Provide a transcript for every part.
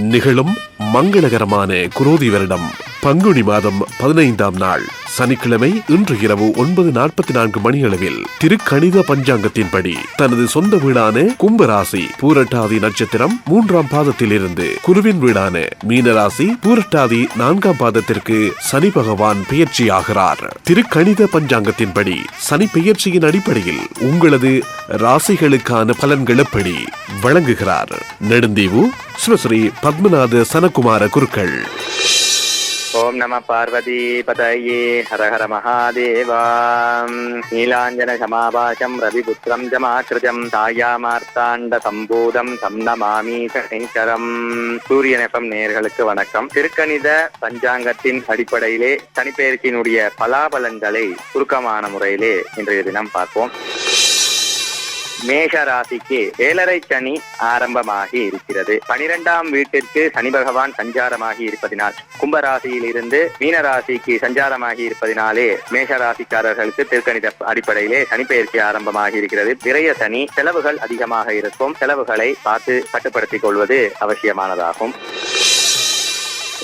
நிகழும் மங்களகரமான குரோதி வருடம். பங்குனி மாதம் பதினைந்தாம் நாள். சனிக்கிழமை இன்று இரவு ஒன்பது நாற்பத்தி நான்கு மணியளவில் திருக்கணித பஞ்சாங்கத்தின்படி தனது சொந்த வீடான கும்பராசி பூரட்டாதி நட்சத்திரம் மூன்றாம் பாதத்தில் இருந்து குருவின் வீடான மீனராசி பூரட்டாதி நான்காம் பாதத்திற்கு சனி பகவான் பெயர்ச்சியாகிறார். திருக்கணித பஞ்சாங்கத்தின்படி சனி பெயர்ச்சியின் அடிப்படையில் உங்களது ராசிகளுக்கான பலன்கள் எப்படி? வழங்குகிறார். நெடுந்தீவு ஸ்ரீ பத்மநாத சனகுமார குருக்கள். ஓம் நம பார்வதி பதயே ஹரஹர மகாதேவா. நீலாஞ்சன சமாபாசம் ரவிபுத்திரம் ஜமாக்கிருஜம் தாயாமார்த்தாண்ட சம்பூதம் சம் நமாமி சங்கரம் சூரியனப்பம் நேர்களுக்கு வணக்கம். திருக்கணித பஞ்சாங்கத்தின் அடிப்படையிலே சனிப்பெயர்ச்சியினுடைய பலாபலன்களை சுருக்கமான முறையிலே இன்றைய தினம் பார்ப்போம். மேஷ ராசிக்கு ஏழரை சனி ஆரம்பமாகி இருக்கிறது. பனிரெண்டாம் வீட்டிற்கு சனி பகவான் சஞ்சாரமாகி இருப்பதினால் கும்பராசியில் இருந்து மீன ராசிக்கு சஞ்சாரமாகி இருப்பதினாலே மேஷ ராசிக்காரர்களுக்கு திருக்கணித அடிப்படையிலே சனிப்பெயர்ச்சி ஆரம்பமாகி இருக்கிறது. விரைய சனி செலவுகள் அதிகமாக இருக்கும். செலவுகளை பார்த்து கட்டுப்படுத்திக் கொள்வது அவசியமானதாகும்.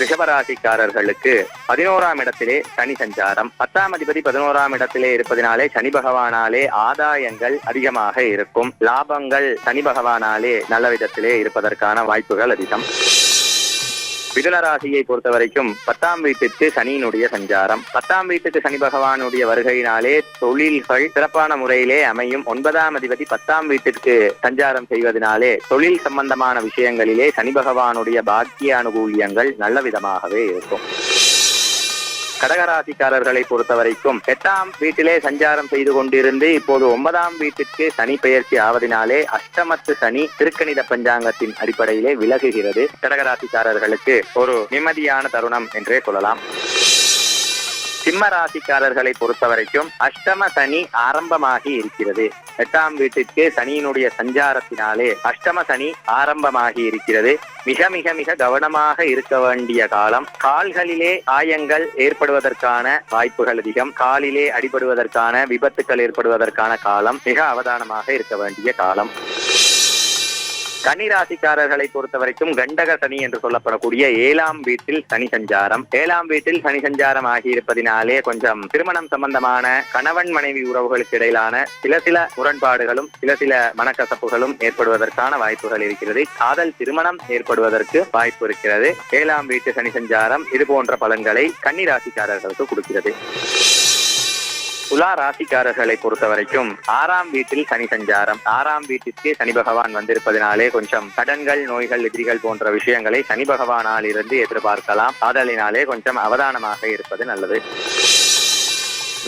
ரிஷபராசிக்காரர்களுக்கு பதினோராம் இடத்திலே சனி சஞ்சாரம். பத்தாம் அதிபதி பதினோராம் இடத்திலே இருப்பதினாலே சனி பகவானாலே ஆதாயங்கள் அதிகமாக இருக்கும். லாபங்கள் சனி பகவானாலே நல்ல விதத்திலே இருப்பதற்கான வாய்ப்புகள் அதிகம். மிதுன ராசியை பொறுத்த வரைக்கும் பத்தாம் வீட்டுக்கு சனியினுடைய சஞ்சாரம். பத்தாம் வீட்டுக்கு சனி பகவானுடைய வருகையினாலே தொழில்கள் சிறப்பான முறையிலே அமையும். ஒன்பதாம் அதிபதி பத்தாம் வீட்டிற்கு சஞ்சாரம் செய்வதனாலே தொழில் சம்பந்தமான விஷயங்களிலே சனி பகவானுடைய பாக்கிய அனுகூலியங்கள் நல்ல விதமாகவே இருக்கும். கடகராசிக்காரர்களை பொறுத்த வரைக்கும் எட்டாம் வீட்டிலே சஞ்சாரம் செய்து கொண்டிருந்து இப்போது ஒன்பதாம் வீட்டிற்கு சனி பெயர்ச்சி ஆவதினாலே அஷ்டமத்து சனி திருக்கணித பஞ்சாங்கத்தின் அடிப்படையிலே விலகுகிறது. கடகராசிக்காரர்களுக்கு ஒரு நிம்மதியான தருணம் என்றே சொல்லலாம். சிம்ம ராசிக்காரர்களை பொறுத்த வரைக்கும் அஷ்டம சனி ஆரம்பமாகி இருக்கிறது. எட்டாம் வீட்டிற்கு சனியினுடைய சஞ்சாரத்தினாலே அஷ்டம சனி ஆரம்பமாகி இருக்கிறது. மிக மிக மிக கவனமாக இருக்க வேண்டிய காலம். கால்களிலே காயங்கள் ஏற்படுவதற்கான வாய்ப்புகள் அதிகம். காலிலே அடிபடுவதற்கான விபத்துக்கள் ஏற்படுவதற்கான காலம். மிக அவதானமாக இருக்க வேண்டிய காலம். கன்னிராசிக்காரர்களை பொறுத்த வரைக்கும் கண்டக சனி என்று சொல்லப்படக்கூடிய ஏழாம் வீட்டில் சனி சஞ்சாரம். ஏழாம் வீட்டில் சனி சஞ்சாரம் ஆகியிருப்பதினாலே கொஞ்சம் திருமணம் சம்பந்தமான கணவன் மனைவி உறவுகளுக்கு இடையிலான சில சில முரண்பாடுகளும் சில சில மனக்கசப்புகளும் ஏற்படுவதற்கான வாய்ப்புகள் இருக்கிறது. காதல் திருமணம் ஏற்படுவதற்கு வாய்ப்பு இருக்கிறது. ஏழாம் வீட்டு சனி சஞ்சாரம் இது போன்ற பலன்களை கன்னிராசிக்காரர்களுக்கு கொடுக்கிறது. துலா ராசிக்காரர்களை பொறுத்த வரைக்கும் ஆறாம் வீட்டில் சனி சஞ்சாரம். ஆறாம் வீட்டிற்கே சனி பகவான் வந்திருப்பதினாலே கொஞ்சம் கடன்கள் நோய்கள் எதிரிகள் போன்ற விஷயங்களை சனி பகவானால் இருந்து எதிர்பார்க்கலாம். ஆதலினாலே கொஞ்சம் அவதானமாக இருப்பது நல்லது.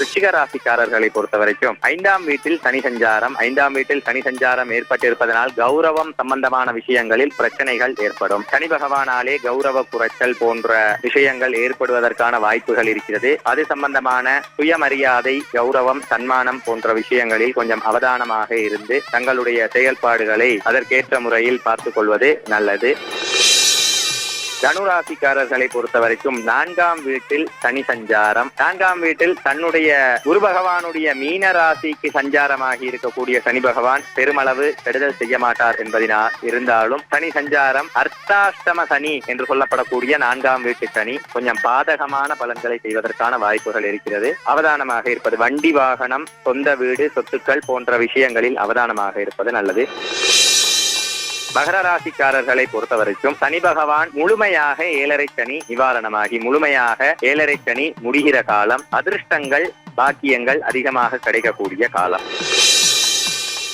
ரிச்சிக ராசிக்காரர்களை பொறுத்த வரைக்கும் ஐந்தாம் வீட்டில் சனி சஞ்சாரம் ஐந்தாம் வீட்டில் சனி சஞ்சாரம் ஏற்பட்டிருப்பதனால் கௌரவம் சம்பந்தமான விஷயங்களில் பிரச்சனைகள் ஏற்படும். சனி பகவானாலே கௌரவ குறைச்சல் போன்ற விஷயங்கள் ஏற்படுவதற்கான வாய்ப்புகள் இருக்கிறது. அது சம்பந்தமான சுயமரியாதை கௌரவம் சன்மானம் போன்ற விஷயங்களில் கொஞ்சம் அவதானமாக இருந்து தங்களுடைய செயல்பாடுகளை அதற்கேற்ற முறையில் பார்த்துக் கொள்வது நல்லது. தனுராசிக்காரர்களை பொறுத்த வரைக்கும் நான்காம் வீட்டில் சனி சஞ்சாரம். நான்காம் வீட்டில் தன்னுடைய குரு பகவானுடைய மீன ராசிக்கு சஞ்சாரமாகி இருக்கக்கூடிய சனி பகவான் பெருமளவு கெடுதல் செய்ய மாட்டார் என்பதினால் இருந்தாலும் சனி சஞ்சாரம் அர்த்தாஷ்டம சனி என்று சொல்லப்படக்கூடிய நான்காம் வீட்டு சனி கொஞ்சம் பாதகமான பலன்களை செய்வதற்கான வாய்ப்புகள் இருக்கிறது. அவதானமாக இருப்பது வண்டி வாகனம் சொந்த வீடு சொத்துக்கள் போன்ற விஷயங்களில் அவதானமாக இருப்பது நல்லது. மகர ராசிக்காரர்களை பொறுத்த வரைக்கும் சனி பகவான் முழுமையாக ஏழரை சனி நிவாரணமாகி முழுமையாக ஏழரை சனி முடிகிற காலம் அதிர்ஷ்டங்கள் பாக்கியங்கள் அதிகமாக கிடைக்கக்கூடிய காலம்.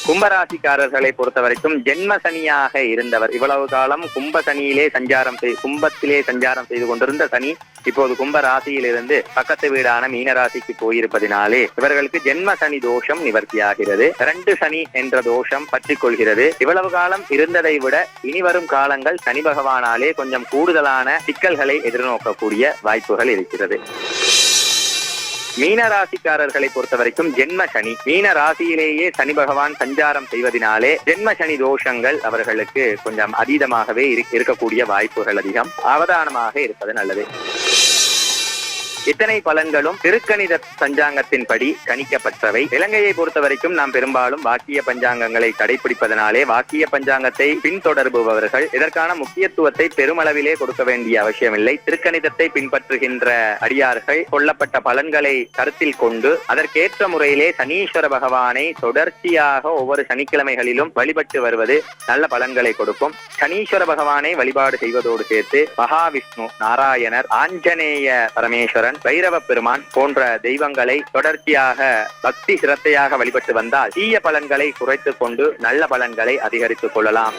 கும்பராசிக்காரர்களை பொறுத்த வரைக்கும் ஜென்ம சனியாக இருந்தவர். இவ்வளவு காலம் கும்ப சனியிலே சஞ்சாரம் செய் கும்பத்திலே சஞ்சாரம் செய்து கொண்டிருந்த சனி இப்போது கும்ப ராசியிலிருந்து பக்கத்து வீடான மீனராசிக்கு போயிருப்பதினாலே இவர்களுக்கு ஜென்ம சனி தோஷம் நிவர்த்தியாகிறது. ரெண்டு சனி என்ற தோஷம் பற்றி கொள்கிறது இவ்வளவு காலம் இருந்ததை விட இனி வரும் காலங்கள் சனி பகவானாலே கொஞ்சம் கூடுதலான சிக்கல்களை எதிர்நோக்கக்கூடிய வாய்ப்புகள் இருக்கிறது. மீன ராசிக்காரர்களை பொறுத்த வரைக்கும் ஜென்ம சனி. மீன ராசியிலேயே சனி பகவான் சஞ்சாரம் செய்வதனாலே ஜென்ம சனி தோஷங்கள் அவர்களுக்கு கொஞ்சம் அதீதமாகவே இரு- இருக்கக்கூடிய வாய்ப்புகள் அதிகம். அவதானமாக இருப்பது நல்லது. இத்தனை பலன்களும் திருக்கணித பஞ்சாங்கத்தின்படி கணிக்கப்பட்டவை. இலங்கையை பொறுத்த வரைக்கும் நாம் பெரும்பாலும் வாக்கிய பஞ்சாங்கங்களை கடைபிடிப்பதனாலே வாக்கிய பஞ்சாங்கத்தை பின்தொடர்பவர்கள் இதற்கான முக்கியத்துவத்தை பெருமளவிலே கொடுக்க வேண்டிய அவசியமில்லை. திருக்கணிதத்தை பின்பற்றுகின்ற அடியார்கள் கொல்லப்பட்ட பலன்களை கருத்தில் கொண்டு அதற்கேற்ற முறையிலே சனீஸ்வர பகவானை தொடர்ச்சியாக ஒவ்வொரு சனிக்கிழமைகளிலும் வழிபட்டு வருவது நல்ல பலன்களை கொடுக்கும். சனீஸ்வர பகவானை வழிபாடு செய்வதோடு சேர்த்து மகாவிஷ்ணு நாராயணர் ஆஞ்சநேய பரமேஸ்வரன் பைரவ பெருமான் போன்ற தெய்வங்களை தொடர்ச்சியாக பக்தி சிரத்தையாக வழிபட்டு வந்தால் தீய பலன்களை குறைத்துக் கொண்டு நல்ல பலன்களை அதிகரித்துக் கொள்ளலாம்.